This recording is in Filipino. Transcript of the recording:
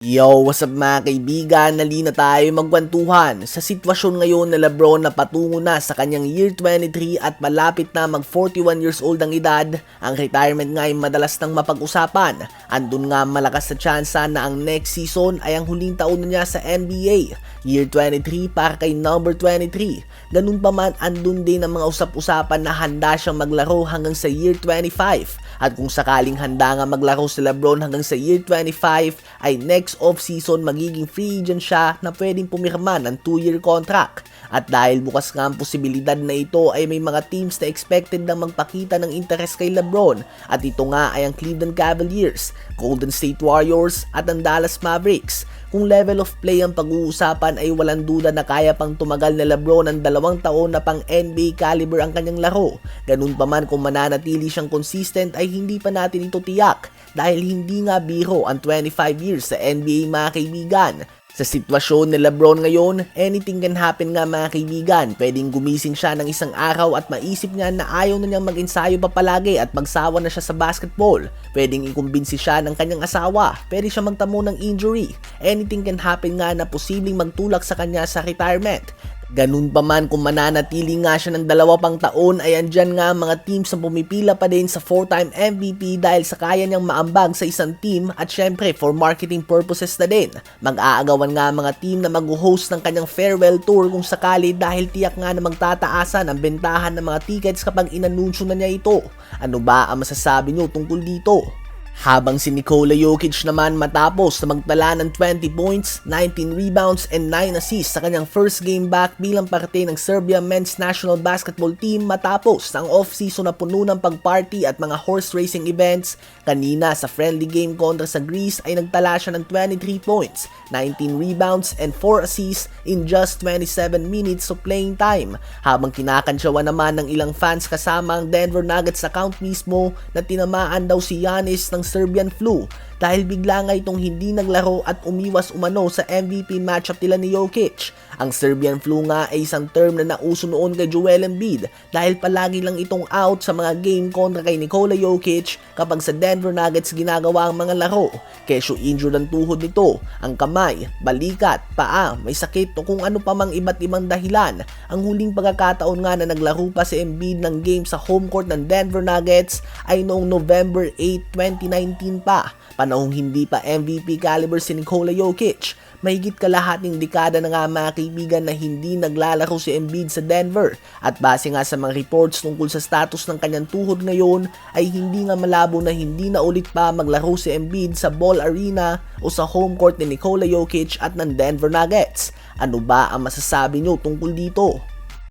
Yo, what's up mga kaibigan? Nali na tayo magkwentuhan sa sitwasyon ngayon na Lebron na patungo na sa kanyang year 23 at malapit na mag 41 years old ang edad. Ang retirement nga ay madalas nang mapag-usapan. Andun nga malakas sa tsansa na ang next season ay ang huling taon na niya sa NBA. Year 23 para kay number 23. Ganun pa man, andun din ang mga usap-usapan na handa siyang maglaro hanggang sa year 25. At kung sakaling handa nga maglaro si Lebron hanggang sa year 25, ay next off-season magiging free agent siya na pwedeng pumirma ng 2-year contract. At dahil bukas nga ang posibilidad na ito ay may mga teams na expected na magpakita ng interes kay Lebron at ito nga ay ang Cleveland Cavaliers, Golden State Warriors at ang Dallas Mavericks. Kung level of play ang pag-uusapan ay walang duda na kaya pang tumagal na Lebron ng dalawang taon na pang NBA caliber ang kanyang laro. Ganun pa man kung mananatili siyang consistent ay hindi pa natin ito tiyak dahil hindi nga biro ang 25 years sa NBA mga kaibigan. Sa sitwasyon ni Lebron ngayon, anything can happen nga mga kaibigan. Pwedeng gumising siya ng isang araw at maisip niya na ayaw na niyang mag-ensayo pa palagi at magsawa na siya sa basketball. Pwedeng ikumbinsi siya ng kanyang asawa. Pwede siya magtamo ng injury. Anything can happen nga na posibleng magtulak sa kanya sa retirement. Ganun pa man kung mananatili nga siya ng dalawa pang taon ay andyan nga mga teams na pumipila pa din sa 4-time MVP dahil sa kaya niyang maambag sa isang team at syempre for marketing purposes na din. Mag-aagawan nga mga team na mag-host ng kanyang farewell tour kung sakali dahil tiyak nga na magtataasan ang bentahan ng mga tickets kapag inanunsyo na niya ito. Ano ba ang masasabi niyo tungkol dito? Habang si Nikola Jokic naman matapos na magtala ng 20 points, 19 rebounds, and 9 assists sa kanyang first game back bilang parte ng Serbia men's national basketball team matapos ang off-season na puno ng pag-party at mga horse racing events, kanina sa friendly game kontra sa Greece ay nagtala siya ng 23 points, 19 rebounds, and 4 assists in just 27 minutes of playing time. Habang kinakansyawan naman ng ilang fans kasama ang Denver Nuggets account mismo na tinamaan daw si Giannis ng Serbian flu dahil bigla nga itong hindi naglaro at umiwas umano sa MVP matchup nila ni Jokic. Ang Serbian flu nga ay isang term na nauso noon kay Joel Embiid dahil palagi lang itong out sa mga game kontra kay Nikola Jokic kapag sa Denver Nuggets ginagawa ang mga laro. Kesyo injured ang tuhod nito, ang kamay, balikat, paa, may sakit o kung ano pa mang iba't ibang dahilan. Ang huling pagkakataon nga na naglaro pa si Embiid ng game sa home court ng Denver Nuggets ay noong November 8, 2019 pa, panahong hindi pa MVP caliber si Nikola Jokic. Mahigit kalahating dekada na nga mga kaibigan na hindi naglalaro si Embiid sa Denver at base nga sa mga reports tungkol sa status ng kanyang tuhod ngayon ay hindi nga malabo na hindi na ulit pa maglaro si Embiid sa Ball Arena o sa home court ni Nikola Jokic at ng Denver Nuggets. Ano ba ang masasabi nyo tungkol dito?